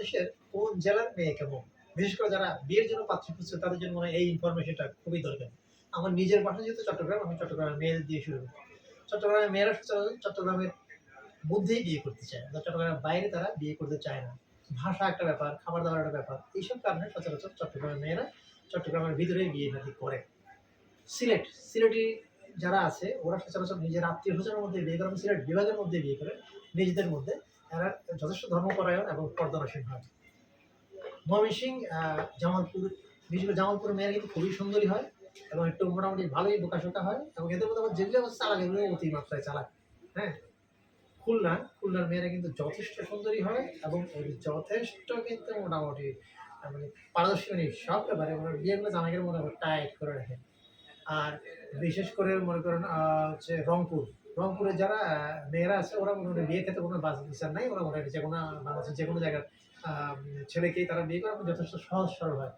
দেশের কোন জেলার মেয়ে কেমন? বিশেষ করে যারা বিয়ের জন্য পাত্রী খুঁজছে, তাদের জন্য এই ইনফরমেশনটা খুবই দরকার। আমার নিজের বাসা যেহেতু চট্টগ্রাম, আমি চট্টগ্রামের মেয়েদের দিয়ে শুরু করি। চট্টগ্রামের মেয়েরা চট্টগ্রামের মধ্যেই বিয়ে করতে চায় চট্টগ্রামের বাইরে তারা বিয়ে করতে চায় না। ভাষা একটা ব্যাপার, খাবার দাবার একটা ব্যাপার, এইসব কারণে সচরাচর চট্টগ্রামের মেয়েরা চট্টগ্রামের ভিতরে বিয়ে শাদী করে। সিলেট, সিলেটি যারা আছে, ওরা সচরাচর নিজের আত্মীয় স্বজনের মধ্যে বিয়ে করে সিলেট বিভাগের মধ্যে বিয়ে করে, নিজেদের মধ্যে এরা যথেষ্ট ধর্মপরায়ণ এবং পর্দনশীল হয়। ময়মনসিং জামালপুর, বিশেষ করে জামালপুরের মেয়েরা কিন্তু খুবই সুন্দরী হয় এবং একটু মোটামুটি ভালোই বোকাশোকা হয় এবং এদের মধ্যে যেগুলো আবার চালাক এগুলো অতিমাত্রায় চালাক হ্যাঁ? খুলনা খুলনার মেয়েরা কিন্তু যথেষ্ট সুন্দরী হয় এবং যথেষ্ট কিন্তু মোটামুটি মানে পারদর্শী মানে সব ব্যাপারে ওনার বিয়েগুলো জামাইকের মনে টাইট করে রাখে। আর বিশেষ করে মনে করেন হচ্ছে রংপুর রংপুরে যারা মেয়েরা আছে, ওরা মোটামুটি বিয়ে ক্ষেত্রে কোনো বাস বিচার নাই, ওরা মোটামুটি যে কোনো, বাংলাদেশের যে কোনো জায়গার ছেলেকেই তারা বিয়ে করে যথেষ্ট সহজ সরল হয়।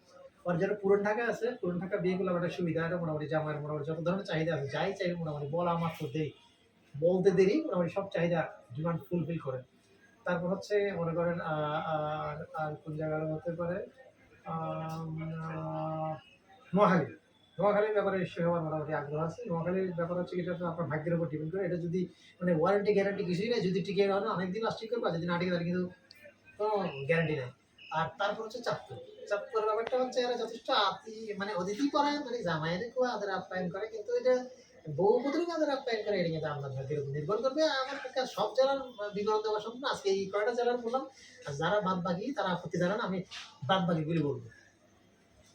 আর যারা পুরন ঢাকা আছে, পুরন ঢাকা বিয়েগুলো একটা সুবিধা এটা মোটামুটি জামাইয়ের মোটামুটি যত ধরনের চাহিদা আছে, যাই চাইবে মোটামুটি বলা মাত্র দেই। বলতে দেরি, মোটামুটি সব চাহিদা ডিমান্ড ফুলফিল করে। তারপর হচ্ছে, মনে করেন আর আর কোন জায়গার হতে পারে? নোয়াখালী নোয়াখালীর ব্যাপারে নিশ্চয়ই আমার মোটামুটি আগ্রহ আছে। নোয়াখালীর ব্যাপার হচ্ছে এটা তো আপনার ভাগ্যের উপর ডিপেন্ড করে। এটা যদি মানে ওয়ারেন্টি গ্যারান্টি কিছুই নেই, যদি টিকে হয় না, অনেকদিন লাস্টিং করবে, আর যদি না টিকে তাহলে কিন্তু কোনো গ্যারান্টি নেই। আর তারপর হচ্ছে চাঁদপুর। চাঁদপুরের ব্যাপারটা হচ্ছে, এরা যথেষ্ট আতি মানে অতিথি করে মানে জামাইয়ের খুব আদর আপ্যায়ন করে, কিন্তু এটা বহু পুত্রকে আদর আপ্যায়ন করে, এটা কিন্তু আপনার নির্ভর করবে। আমার পক্ষে সব জেলার বিবরণ দেওয়া সম্ভব না। আজকে এই কয়টা জেলার বললাম, আর যারা বাদ বাকি তারা আপত্তি জানান, আমি বাদ বাকিগুলি বলব।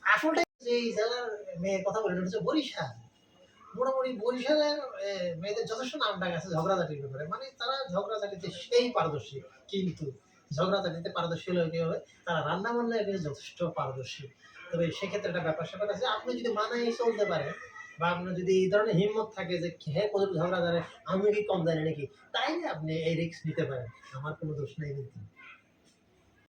আসলটা যে এই জেলার মেয়ের কথা বলে হচ্ছে বরিশাল। মোটামুটি বরিশালের মেয়েদের যথেষ্ট নাম ডাক আছে ঝগড়াঝাটির ব্যাপারে। মানে তারা ঝগড়াঝাটিতে সেই পারদর্শী, কিন্তু ঝগড়াঝাটিতে পারদর্শী হলে কি হবে? তারা রান্না বান্নায় কিন্তু যথেষ্ট পারদর্শী। তবে সেক্ষেত্রে একটা ব্যাপার স্যাপার আছে আপনি যদি মানায় চলতে পারেন, বা আপনার যদি এই ধরনের হিম্মত থাকে যে হ্যাঁ কত ঝগড়া জানে আমি কি কম জানি নাকি? তাইলে আপনি এই রিস্ক নিতে পারেন। আমার কোনো দোষ নেই কিন্তু।